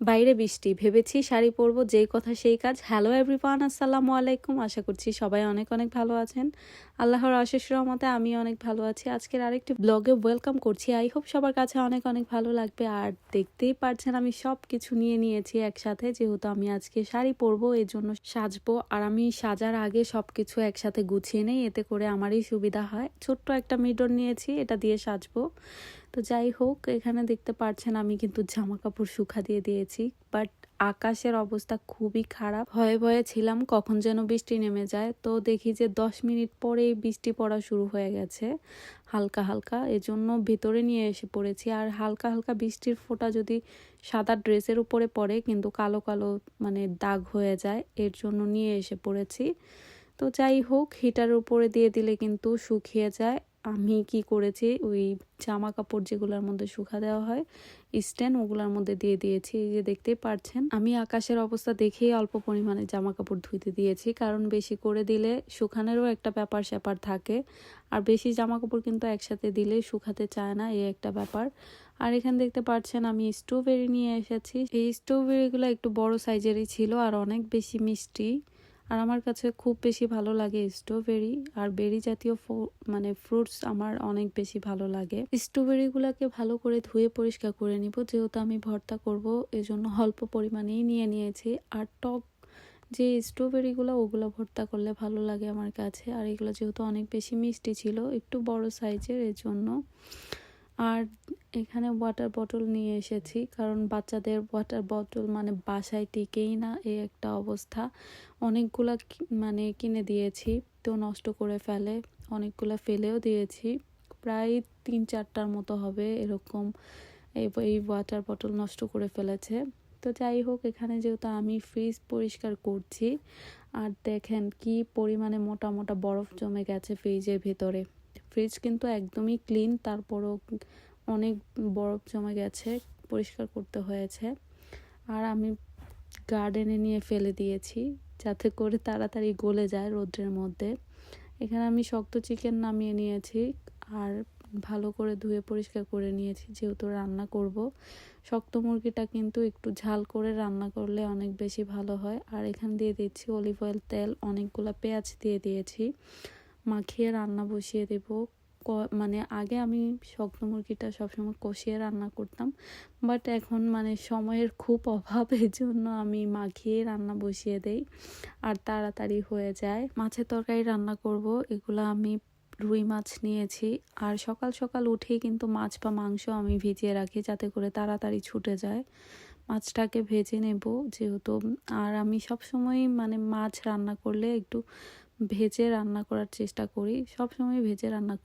বাইরে বৃষ্টি, ভেবেছি শাড়ি পরবো, যেই কথা সেই কাজ। হ্যালো এভরিওয়ান আসসালামু আলাইকুম। আশা করছি সবাই অনেক অনেক ভালো আছেন। আল্লাহর অশেষ রহমতে আমি অনেক ভালো আছি। আজকের আরেকটি ব্লগে ওয়েলকাম করছি। আই হোপ সবার কাছে অনেক অনেক ভালো লাগবে। আর দেখতেই পারছেন, আমি সব কিছু নিয়ে নিয়েছি একসাথে। যেহেতু আমি আজকে শাড়ি পরবো এই জন্য সাজবো। আর আমি সাজার আগে সব কিছু একসাথে গুছিয়ে নেই। এতে করে আমারই সুবিধা হয়। ছোট্ট একটা মিডর নিয়েছি, এটা দিয়ে সাজবো। তো যাই হোক, এখানে দেখতে পাচ্ছেন আমি কিন্তু জামা কাপড় শুকা দিয়ে দিয়েছি বাট আকাশের অবস্থা খুবই খারাপ। ভয়ে ভয়ে ছিলাম কখন যেন বৃষ্টি নেমে যায়। তো দেখি যে দশ মিনিট পরেই বৃষ্টি পড়া শুরু হয়ে গেছে। হালকা হালকা, এজন্য ভেতরে নিয়ে এসে পড়েছি। আর হালকা হালকা বৃষ্টির ফোঁটা যদি সাদা ড্রেসের উপরে পড়ে, কিন্তু কালো কালো মানে দাগ হয়ে যায়, এর জন্য নিয়ে এসে পড়েছি। তো যাই হোক, হিটার উপরে দিয়ে দিলে কিন্তু শুকিয়ে যায়। আমি কি করেছি? ওই জামা কাপড় যেগুলোর মধ্যে শুকা দেওয়া হয়, স্ট্যান্ড ওগুলোর মধ্যে দিয়ে দিয়েছি। এই যে দেখতেই পারছেন, আমি আকাশের অবস্থা দেখেই অল্প পরিমাণে জামা কাপড় ধুইতে দিয়েছি। কারণ বেশি করে দিলে শুকানোরও একটা ব্যাপার স্যাপার থাকে। আর বেশি জামা কাপড় কিন্তু একসাথে দিলে শুকাতে চায় না, এই একটা ব্যাপার। আর এখানে দেখতে পাচ্ছেন, আমি স্ট্রবেরি নিয়ে এসেছি। এই স্ট্রবেরিগুলো একটু বড় সাইজেরই ছিল আর অনেক বেশি মিষ্টি। আর আমার কাছে খুব বেশি ভালো লাগে স্ট্রবেরি আর বেরি জাতীয় মানে ফ্রুটস আমার অনেক বেশি ভালো লাগে। স্ট্রবেরিগুলোকে ভালো করে ধুয়ে পরিষ্কার করে নিব, যেহেতু আমি ভর্তা করব, এজন্য অল্প পরিমাণেই নিয়ে নিয়েছি। আর টক যে স্ট্রবেরিগুলো ওগুলো ভর্তা করলে ভালো লাগে আমার কাছে। আর এগুলো যেহেতু অনেক বেশি মিষ্টি ছিল, একটু বড় সাইজের এর জন্য আর এখানে ওয়াটার বটল নিয়ে এসেছি, কারণ বাচ্চাদের ওয়াটার বটল মানে বাসায় টিকেই না এই একটা অবস্থা। অনেকগুলা মানে কিনে দিয়েছি, তো নষ্ট করে ফেলে, অনেকগুলা ফেলেও দিয়েছি। প্রায় তিন চারটার মতো হবে এরকম এই ওয়াটার বটল নষ্ট করে ফেলেছে। তো যাই হোক, এখানে যেহেতু আমি ফ্রিজ পরিষ্কার করছি, আর দেখেন কি পরিমাণে মোটা মোটা বরফ জমে গেছে ফ্রিজের ভিতরে। ফ্রিজ কিন্তু একদমই ক্লিন তারপরও অনেক বরফ জমে গেছে, পরিষ্কার করতে হয়েছে। আর আমি গার্ডেনে নিয়ে ফেলে দিয়েছি, যাতে করে তাড়াতাড়ি গলে যায় রোদ্রের মধ্যে। এখানে আমি শক্ত চিকেন নামিয়ে নিয়েছি, আর ভালো করে ধুয়ে পরিষ্কার করে নিয়েছি, যেহেতু রান্না করব। শক্ত মুরগিটা কিন্তু একটু ঝাল করে রান্না করলে অনেক বেশি ভালো হয়। আর এখান দিয়ে দিচ্ছি অলিভ অয়েল তেল, অনেকগুলো পেঁয়াজ দিয়ে দিয়েছি। মাখিয়ে রান্না বসিয়ে দেব। মানে আগে আমি শক্ত মুরগিটা সবসময় কষিয়ে রান্না করতাম। বাট এখন মানে সময়ের খুব অভাব এর জন্য আমি মাখিয়ে রান্না বসিয়ে দেই। আর তাড়াতাড়ি হয়ে যায়। মাছের তরকারি রান্না করব। এগুলো আমি রুই মাছ নিয়েছি। আর সকাল সকাল উঠেই কিন্তু মাছ বা মাংস আমি ভিজিয়ে রাখি যাতে করে তাড়াতাড়ি ছুটে যায়। মাছটাকে ভেজে নেব যেহেতু। আর আমি সব সময় মানে মাছ রান্না করলে একটু ভেজে রান্না করার চেষ্টা করি সব সময় ভেজে রান্না